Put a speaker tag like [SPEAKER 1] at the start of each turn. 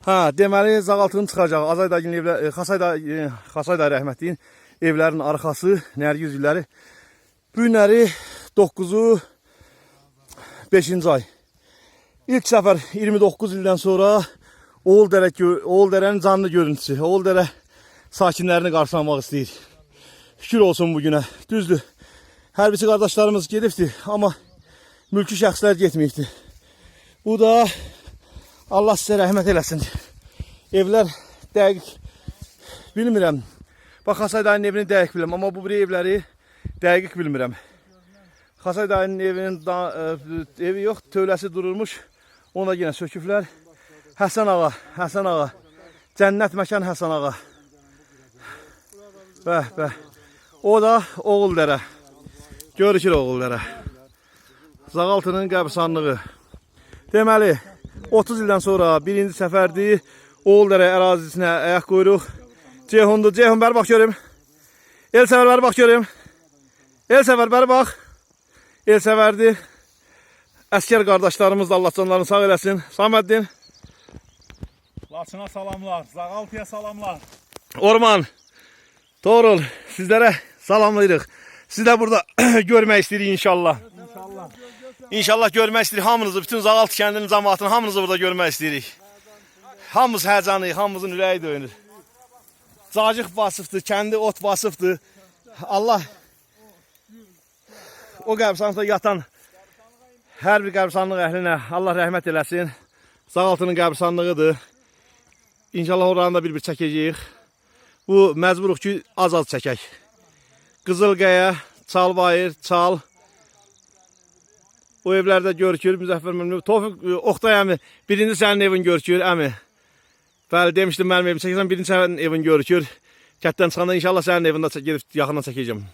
[SPEAKER 1] Ha, deməli Zağaltının çıxacaq. Azay dayının evlər, e, Xasay da e, Xasay da rəhmətliyin evlərinin arxası, Nərgiz illəri. Bu günləri 9-u 5-ci ay. İlk səfər 29 ildən sonra Oğuldərə gö- Oğuldərənin canlı görüntüsü. Oğuldərə sakinlərini qarşılamaq istəyir. Şükür olsun bu günə. Düzdür. Hərbiçi qardaşlarımız gedibdi, amma mülki şəxslər getməyibdi. Bu da Allah sizə rəhmət eləsin. Evlər dəqiq bilmirəm. Bax Xasay evini dəqiq bilirəm, amma bu biri evləri dəqiq bilmirəm. Xasay dayının evinin da, e, evi yox, tövləsi dururmuş. Ona yenə söküblər. Həsən ağa, Həsən ağa. Cənnət məkan Həsən ağa. Bəh, bəh. O da Oğuldərə. Görükür Oğuldərə. Zağaltının qəbirstanlığı. Deməli, 30 ildən sonra birinci səfərdir. Oğuldərə ərazisinə ayaq qoyuruq. Ceyhundur. Ceyhun bəri bax görüm. El səvər bəri bax görüm. El səvər bəri bax. El səvərdir. Əskər qardaşlarımız da Allah canlarını sağ eləsin. Saməddin,
[SPEAKER 2] Laçına salamlar, Zağaltıya salamlar.
[SPEAKER 1] Orman, Torul sizlərə salamlayırıq. Siz də burada görmək istəyirik. İnşallah.
[SPEAKER 2] İnşallah
[SPEAKER 1] görmək istəyirik hamınızı, bütün Zağaltı kəndinin cəmaatını hamınızı burada görmək istəyirik. Hamımız həyəcanlıyıq, hamımızın ürəyi döyünür. Cacıq basıbdır, kəndi ot basıbdır. Allah o qəbirstanlıqda yatan hər bir qəbirstanlıq əhlinə Allah rəhmət eləsin. Zağaltının qəbirstanlığıdır. İnşallah oranı da bir-bir çəkəcəyik. Bu məcburuq ki, az-az çəkək. Qızılqaya, Çalbayır, Çal. O evlərdə görükür Müzəffər müəllim. Tofiq e, Oxtay əmi, birinci sənin evin görükür əmi. Bəli, demişdim mənim evim çəkirsən, birinci sənin evin görükür. Kətdən çıxanda inşallah sənin evində gedib yaxından çəkəcəm.